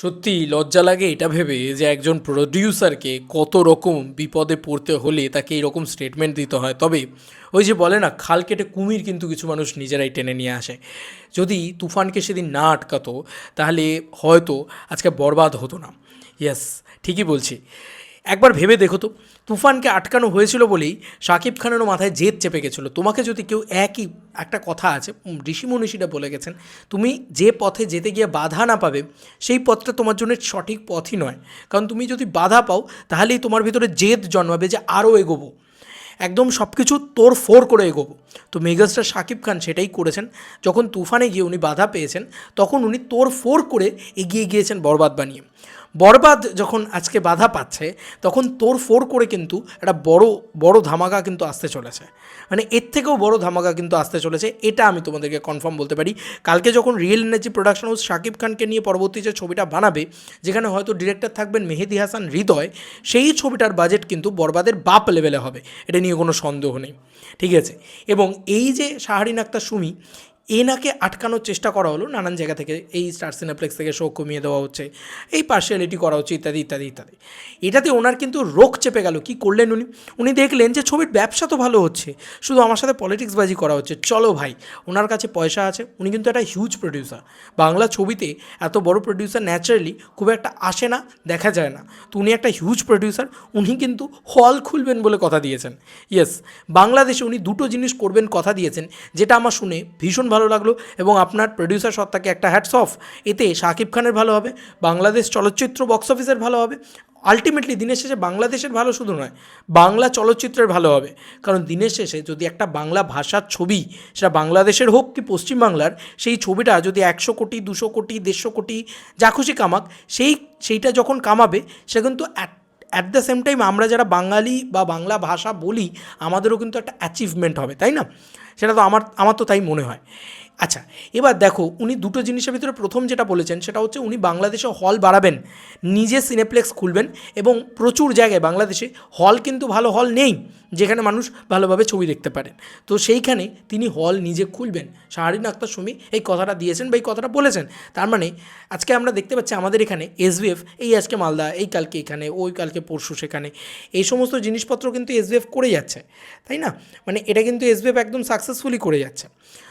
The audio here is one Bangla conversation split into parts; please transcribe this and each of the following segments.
সত্যি লজ্জা লাগে এটা ভেবে যে একজন প্রডিউসারকে কত রকম বিপদে পড়তে হলে তাকে এরকম স্টেটমেন্ট দিতে হয়। তবে ওই যে বলে না, খাল কেটে কুমির কিন্তু কিছু মানুষ নিজেরাই টেনে নিয়ে আসে। যদি তুফানকে সেদিন না আটকাতো, তাহলে হয়তো আজকে বরবাদ হতো না। ইয়াস ঠিকই বলছি। একবার ভেবে দেখো তো, তুফানকে আটকানো হয়েছিল বলেই শাকিব খানেরও মাথায় জেদ চেপে গেছিল। তোমাকে যদি কেউ একই একটা কথা আছে ঋষি মনীষীরা বলে গেছেন, তুমি যে পথে যেতে গিয়ে বাধা না পাবে, সেই পথটা তোমার জন্য সঠিক পথই নয়। কারণ তুমি যদি বাধা পাও, তাহলেই তোমার ভিতরে জেদ জন্মাবে যে আরও এগোবো। একদম সব কিছু তোর ফোর করে এগোবো। তো মেগাস্টার শাকিব খান সেটাই করেছেন। যখন তুফানে গিয়ে উনি বাধা পেয়েছেন, তখন উনি তোর ফোর করে এগিয়ে গিয়েছেন বরবাদ বানিয়ে। বরবাদ যখন আজকে বাধা পাচ্ছে, তখন তোর ফোর করে কিন্তু একটা বড় বড় ধামাকা কিন্তু আসতে চলেছে। মানে এর থেকেও বড় ধামাকা কিন্তু আসতে চলেছে, এটা আমি তোমাদেরকে কনফার্ম বলতে পারি। কালকে যখন real energy production house Shakib খানকে নিয়ে পরবর্তী যে ছবিটা বানাবে, যেখানে হয়তো ডিরেক্টর থাকবেন মেহেদি হাসান হৃদয়, সেই ছবিটার বাজেট কিন্তু বরবাদের বাপ লেভেলে হবে। এটা নিয়ে কোনো সন্দেহ নেই। ঠিক আছে? এবং এই যে শাহরিন আক্তার সুমি এনাকে আটকানোর চেষ্টা করা হলো নানান জায়গা থেকে, এই স্টার সিনেপ্লেক্স থেকে শো কমিয়ে দেওয়া হচ্ছে, এই পার্সিয়ালিটি করা হচ্ছে ইত্যাদি ইত্যাদি ইত্যাদি। এটাতে ওনার কিন্তু রোগ চেপে গেল, কি করলেন উনি? উনি দেখলেন যে ছবির ব্যবসা তো ভালো হচ্ছে, শুধু আমার সাথে পলিটিক্সবাজি করা হচ্ছে, চলো ভাই, ওনার কাছে পয়সা আছে, উনি কিন্তু একটা হিউজ প্রডিউসার বাংলা ছবিতে এত বড় প্রডিউসার ন্যাচারালি খুব একটা আসে না, দেখা যায় না। তো উনি একটা হিউজ প্রডিউসার উনি কিন্তু হল খুলবেন বলে কথা দিয়েছেন। ইয়েস বাংলাদেশে উনি দুটো জিনিস করবেন কথা দিয়েছেন, যেটা আমার শুনে ভীষণ ভালো লাগল এবং আপনার প্রডিউসার সত্তাকে একটা হ্যাটস অফ এতে শাকিব খানের ভালো হবে, বাংলাদেশ চলচ্চিত্র বক্স অফিসের ভালো হবে আলটিমেটলি দিনের শেষে বাংলাদেশের ভালো শুধু নয়, বাংলা চলচ্চিত্রের ভালো হবে। কারণ দিনের শেষে যদি একটা বাংলা ভাষার ছবি, সেটা বাংলাদেশের হোক কি পশ্চিমবাংলার, সেই ছবিটা যদি একশো কোটি, দুশো কোটি, দেড়শো কোটি, যা খুশি কামাক, সেই, সেইটা যখন কামাবে, সে কিন্তু অ্যাট দ্য সেম টাইম আমরা যারা বাঙালি বা বাংলা ভাষা বলি, আমাদেরও কিন্তু একটা অ্যাচিভমেন্ট হবে, তাই না? সেটা তো আমার আমার তো তাই মনে হয়। আচ্ছা এবার দেখো, উনি দুটো জিনিসের ভিতরে প্রথম যেটা বলেছেন, সেটা হচ্ছে উনি বাংলাদেশে হল বাড়াবেন, নিজে সিনেপ্লেক্স খুলবেন এবং প্রচুর জায়গায় বাংলাদেশে হল কিন্তু ভালো হল নেই, যেখানে মানুষ ভালোভাবে ছবি দেখতে পারেন। তো সেইখানে তিনি হল নিজে খুলবেন। শাহরিন আক্তার সুমি এই কথাটা দিয়েছেন বা এই কথাটা বলেছেন। তার মানে আজকে আমরা দেখতে পাচ্ছি আমাদের এখানে এসবিএফ এই আজকে মালদা, এই কালকে এখানে, ওই কালকে পরশু সেখানে, এই সমস্ত জিনিসপত্র কিন্তু এসবিএফ করে যাচ্ছে, তাই না? মানে এটা কিন্তু এসবিএফ একদম সাকসেসফুলি করে যাচ্ছে।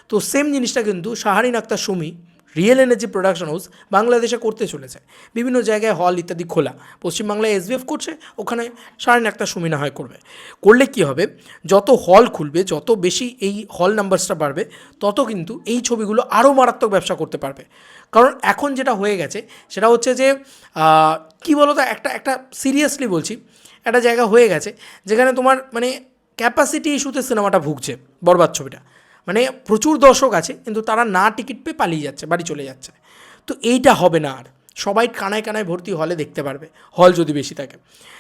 তো সেম জিনিসটা কিন্তু Shahrin Akhter Sumi real energy production house বাংলাদেশে করতে চলেছে। বিভিন্ন জায়গায় হল ইত্যাদি খোলা। পশ্চিমবাংলায় এসবিএফ করছে, ওখানে শাহরিন আক্তার সুমি না হয় করবে। করলে কি হবে? যত হল খুলবে, যত বেশি এই হল নাম্বারসটা বাড়বে, তত কিন্তু এই ছবিগুলো আরও মারাত্মক ব্যবসা করতে পারবে। কারণ এখন যেটা হয়ে গেছে, সেটা হচ্ছে যে কি বলো তো একটা একটা সিরিয়াসলি বলছি, একটা জায়গা হয়ে গেছে, যেখানে তোমার মানে ক্যাপাসিটি ইস্যুতে সিনেমাটা ভুগছে, বরবাদ ছবিটা। মানে প্রচুর দর্শক আছে, কিন্তু তারা না টিকিট পেয়ে পালিয়ে যাচ্ছে, বাড়ি চলে যাচ্ছে। তো এইটা হবে না আর। সবাই কানায় কানায় ভর্তি হলে দেখতে পারবে হল যদি বেশি থাকে।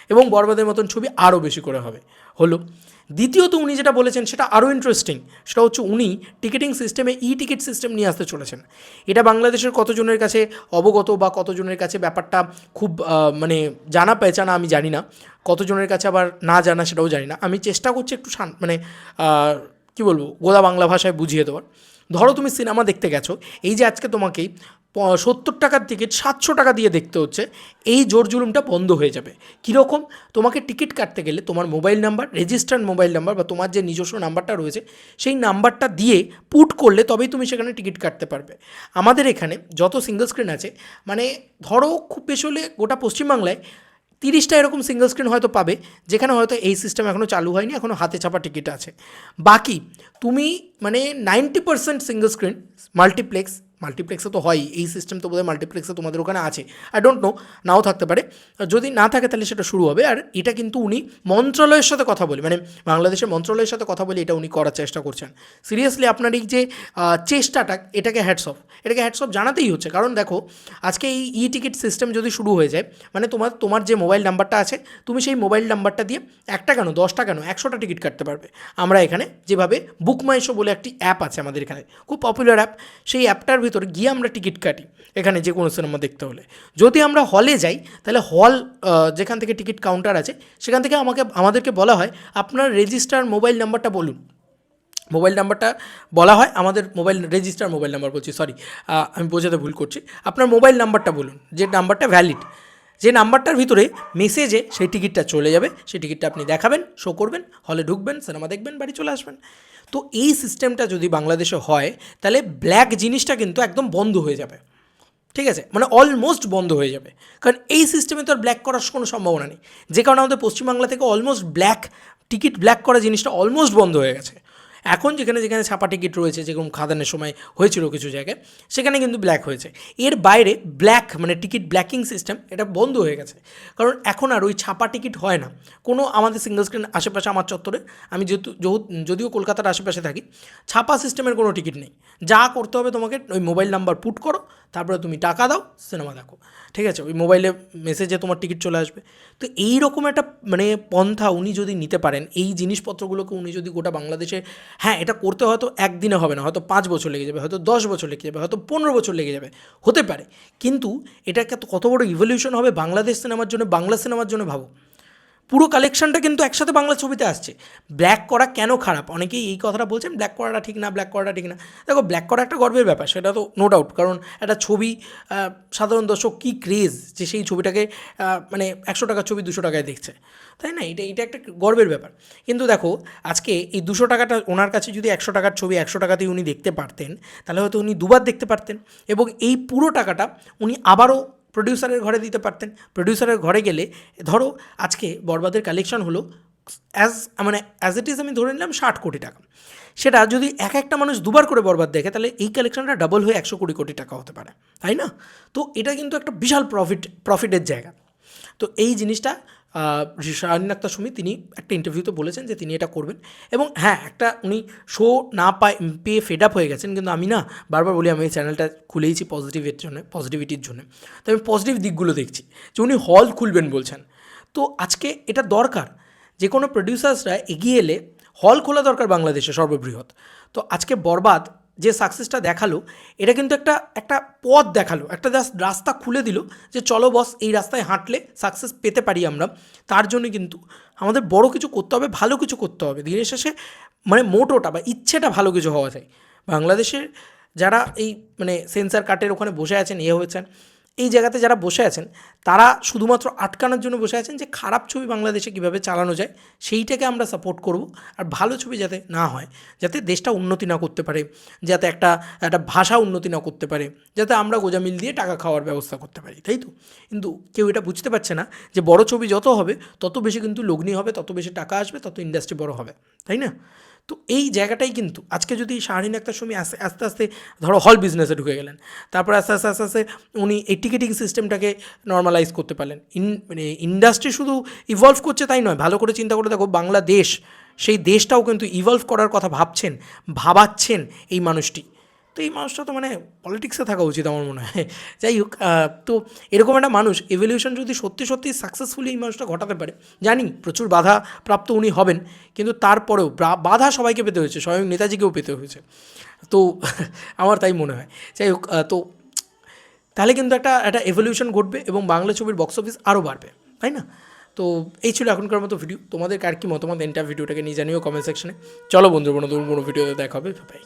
এবং বরবাদের মতন ছবি আরও বেশি করে হবে। হলো, দ্বিতীয়ত উনি যেটা বলেছেন সেটা আরও ইন্টারেস্টিং সেটা হচ্ছে উনি টিকিটিং সিস্টেমে ই টিকিট সিস্টেম নিয়ে আসতে চলেছেন। এটা বাংলাদেশের কতজনের কাছে অবগত বা কতজনের কাছে ব্যাপারটা খুব মানে জানা পেঁচানা আমি জানি না। কতজনের কাছে আবার না জানা সেটাও জানি না। আমি চেষ্টা করছি একটু মানে কী বলব গোদা বাংলা ভাষায় বুঝিয়ে দেওয়ার। ধরো তুমি সিনেমা দেখতে গেছো, এই যে আজকে তোমাকে সত্তর টাকার টিকিট সাতশো টাকা দিয়ে দেখতে হচ্ছে, এই জোর জুলুমটা বন্ধ হয়ে যাবে। কীরকম? তোমাকে টিকিট কাটতে গেলে তোমার mobile number registered mobile number বা তোমার যে নিজস্ব নাম্বারটা রয়েছে, সেই নাম্বারটা দিয়ে পুট করলে তবেই তুমি সেখানে টিকিট কাটতে পারবে। আমাদের এখানে যত সিঙ্গেল স্ক্রিন আছে মানে ধরো খুব বেশি হলে গোটা পশ্চিমবাংলায় তিরিশটা এরকম সিঙ্গেল স্ক্রিন হয়তো পাবে, যেখানে হয়তো এই সিস্টেম এখনও চালু হয়নি এখনও হাতে ছাপা টিকিট আছে। বাকি, তুমি মানে ninety percent single screen multiplex মাল্টিপ্লেক্সে তো হয় এই সিস্টেম তো বোধহয় মাল্টিপ্লেক্সে তোমাদের ওখানে আছে। আই ডোন্ট নো নাও থাকতে পারে। যদি না থাকে তাহলে সেটা শুরু হবে। আর এটা কিন্তু উনি মন্ত্রণালয়ের সাথে কথা বলে মানে বাংলাদেশের মন্ত্রণালয়ের সাথে কথা বলে এটা উনি করার চেষ্টা করছেন। সিরিয়াসলি আপনার এই যে চেষ্টাটা, এটাকে হ্যাটস অফ এটাকে হ্যাটস অফ জানাতেই হচ্ছে। কারণ দেখো, আজকে এই ই টিকিট সিস্টেম যদি শুরু হয়ে যায় মানে তোমার তোমার যে মোবাইল নাম্বারটা আছে, তুমি সেই মোবাইল নাম্বারটা দিয়ে একটা কেন, দশটা কেন, একশোটা টিকিট কাটতে পারবে। আমরা এখানে যেভাবে বুক মাই শো বলে একটি অ্যাপ আছে আমাদের এখানে। খুব পপুলার অ্যাপ সেই অ্যাপটার ভিতরে গিয়ে আমরা টিকিট কাটি, এখানে যে কোনো সিনেমা দেখতে হলে। যদি আমরা হলে যাই, তাহলে হল যেখান থেকে টিকিট কাউন্টার আছে, সেখান থেকে আমাকে, আমাদেরকে বলা হয়, আপনার রেজিস্টার মোবাইল নাম্বারটা বলুন। মোবাইল নাম্বারটা বলা হয়, আমাদের মোবাইল রেজিস্টার মোবাইল নাম্বার বলছি সরি আমি বোঝাতে ভুল করছি। আপনার মোবাইল নাম্বারটা বলুন, যে নাম্বারটা ভ্যালিড যে নাম্বারটার ভিতরে মেসেজে সেই টিকিটটা চলে যাবে, সেই টিকিটটা আপনি দেখাবেন শো করবেন হলে ঢুকবেন, সিনেমা দেখবেন, বাড়ি চলে আসবেন। তো এই সিস্টেমটা যদি বাংলাদেশে হয়, তাহলে ব্ল্যাক জিনিসটা কিন্তু একদম বন্ধ হয়ে যাবে। ঠিক আছে? মানে অলমোস্ট বন্ধ হয়ে যাবে। কারণ এই সিস্টেমে তো আর ব্ল্যাক করার কোনো সম্ভাবনা নেই। যে কারণে আমাদের পশ্চিমবাংলা থেকে অলমোস্ট ব্ল্যাক টিকিট ব্ল্যাক করা জিনিসটা অলমোস্ট বন্ধ হয়ে গেছে। এখন যেখানে যেখানে ছাপা টিকিট রয়েছে, যেরকম খাদানের সময় হয়েছিল কিছু জায়গায়, সেখানে কিন্তু ব্ল্যাক হয়েছে। এর বাইরে ব্ল্যাক মানে টিকিট ব্ল্যাকিং সিস্টেম এটা বন্ধ হয়ে গেছে। কারণ এখন আর ওই ছাপা টিকিট হয় না। কোনো আমাদের সিঙ্গল স্ক্রিন আশেপাশে আমার চত্বরে, আমি যেহেতু যদিও কলকাতার আশেপাশে থাকি, ছাপা সিস্টেমের কোনো টিকিট নেই। যা করতে হবে তোমাকে ওই মোবাইল নাম্বার পুট করো, তারপরে তুমি টাকা দাও সিনেমা দেখো। ঠিক আছে? ওই মোবাইলে মেসেজে তোমার টিকিট চলে আসবে। তো এই রকম একটা মানে পন্থা উনি যদি নিতে পারেন, এই জিনিসপত্রগুলোকে উনি যদি গোটা বাংলাদেশে হ্যাঁ এটা করতে হয়তো একদিনে হবে না, হয়তো পাঁচ বছর লেগে যাবে, হয়তো দশ বছর লেগে যাবে, হয়তো পনেরো বছর লেগে যাবে, হতে পারে। কিন্তু এটা কত বড় ইভলিউশন হবে বাংলাদেশ সিনেমার জন্য, বাংলা সিনেমার জন্য ভাবো। পুরো কালেকশনটা কিন্তু একসাথে বাংলা ছবিতে আসছে। ব্ল্যাক করা কেন খারাপ? অনেকেই এই কথাটা বলছেন ব্ল্যাক করাটা ঠিক না ব্ল্যাক করাটা ঠিক না। দেখো ব্ল্যাক করা একটা গর্বের ব্যাপার, সেটা তো নো ডাউট কারণ একটা ছবি সাধারণ দর্শক কী ক্রেজ যে সেই ছবিটাকে মানে একশো টাকার ছবি দুশো টাকায় দেখছে। তাই না? এটা এটা একটা গর্বের ব্যাপার। কিন্তু দেখো, আজকে এই দুশো টাকাটা ওনার কাছে যদি একশো টাকার ছবি, একশো টাকাতেই উনি দেখতে পারতেন, তাহলে হয়তো উনি দুবার দেখতে পারতেন। এবং এই পুরো টাকাটা উনি আবারও প্রডিউসারের ঘরে দিতে পারতেন। প্রডিউসারের ঘরে গেলে, ধরো আজকে বরবাদের কালেকশন হলো অ্যাজ মানে অ্যাজ ইট ইজ আমি ধরে নিলাম ষাট কোটি টাকা। সেটা যদি এক একটা মানুষ দুবার করে বরবাদ দেখে, তাহলে এই কালেকশনটা ডাবল হয়ে একশো কোটি কোটি টাকা হতে পারে। তাই না? তো এটা কিন্তু একটা বিশাল প্রফিট প্রফিটের জায়গা। তো এই জিনিসটা শাহিন আক্তার সুমি তিনি একটা ইন্টারভিউতে বলেছেন যে তিনি এটা করবেন। এবং হ্যাঁ একটা উনি শো না পায়, পেয়ে ফেড আপ হয়ে গেছেন, কিন্তু আমি না বারবার বলি, আমি এই চ্যানেলটা খুলেইছি পজিটিভের জন্য পজিটিভিটির জন্য। তো আমি পজিটিভ দিকগুলো দেখছি, যে উনি হল খুলবেন বলছেন। তো আজকে এটা দরকার যে কোনো প্রডিউসার্সরা এগিয়ে এলে হল খোলা দরকার বাংলাদেশে সর্ববৃহৎ। তো আজকে বরবাদ যে সাকসেসটা দেখাল, এটা কিন্তু একটা একটা পথ দেখাল। একটা রাস্তা খুলে দিল যে চলো বস এই রাস্তায় হাঁটলে সাকসেস পেতে পারি আমরা। তার জন্য কিন্তু আমাদের বড় কিছু করতে হবে, ভালো কিছু করতে হবে। দিনের শেষে মানে মোটোটা বা ইচ্ছেটা ভালো কিছু হওয়া যায় বাংলাদেশের যারা এই মানে সেন্সার কাটের ওখানে বসে আছেন ইয়ে হয়েছেন এই জায়গাতে যারা বসে আছেন, তারা শুধুমাত্র আটকানোর জন্য বসে আছেন যে খারাপ ছবি বাংলাদেশে কীভাবে চালানো যায়, সেইটাকে আমরা সাপোর্ট করব আর ভালো ছবি যাতে না হয়, যাতে দেশটা উন্নতি না করতে পারে, যাতে একটা একটা ভাষা উন্নতি না করতে পারে, যাতে আমরা গোজামিল দিয়ে টাকা খাওয়ার ব্যবস্থা করতে পারি, তাই তো? কিন্তু কেউ এটা বুঝতে পারছে না যে বড় ছবি যত হবে, তত বেশি কিন্তু লগ্নি হবে, তত বেশি টাকা আসবে, তত ইন্ডাস্ট্রি বড় হবে, তাই না? তো এই জায়গাটাই কিন্তু আজকে যদি শাহরিন আক্তার সুমি আস্তে আস্তে আস্তে ধরো হল বিজনেসে ঢুকে গেলেন, তারপর আস্তে আস্তে আস্তে আস্তে উনি এই টিকিটিং সিস্টেমটাকে নর্মালাইজ করতে পারলেন। ইন মানে ইন্ডাস্ট্রি শুধু ইভলভ করছে তাই নয়, ভালো করে চিন্তা করে দেখো বাংলাদেশ, সেই দেশটাও কিন্তু ইভলভ করার কথা ভাবছেন, ভাবাচ্ছেন এই মানুষটি। তো এই মানুষটা তো মানে পলিটিক্সে থাকা উচিত আমার মনে হয়। যাই হোক তো এরকম একটা মানুষ এভলিউশন যদি সত্যি সত্যি সাকসেসফুলি এই মানুষটা ঘটাতে পারে, জানি প্রচুর বাধা প্রাপ্ত উনি হবেন, কিন্তু তারপরেও বাধা সবাইকে পেতে হয়েছে, স্বয়ং নেতাজিকেও পেতে হয়েছে। তো আমার তাই মনে হয়। যাই হোক তো তাহলে কিন্তু একটা একটা এভলিউশন ঘটবে এবং বাংলা ছবির বক্স অফিস আরও বাড়বে, তাই না? তো এই ছিল এখনকার মতো ভিডিও তোমাদের কার কি মতামত? এন্টার ভিডিওটাকে নিয়ে জানিও কমেন্ট সেকশনে চলো বন্ধু কোনো কোনো ভিডিওতে দেখা হবে। বাই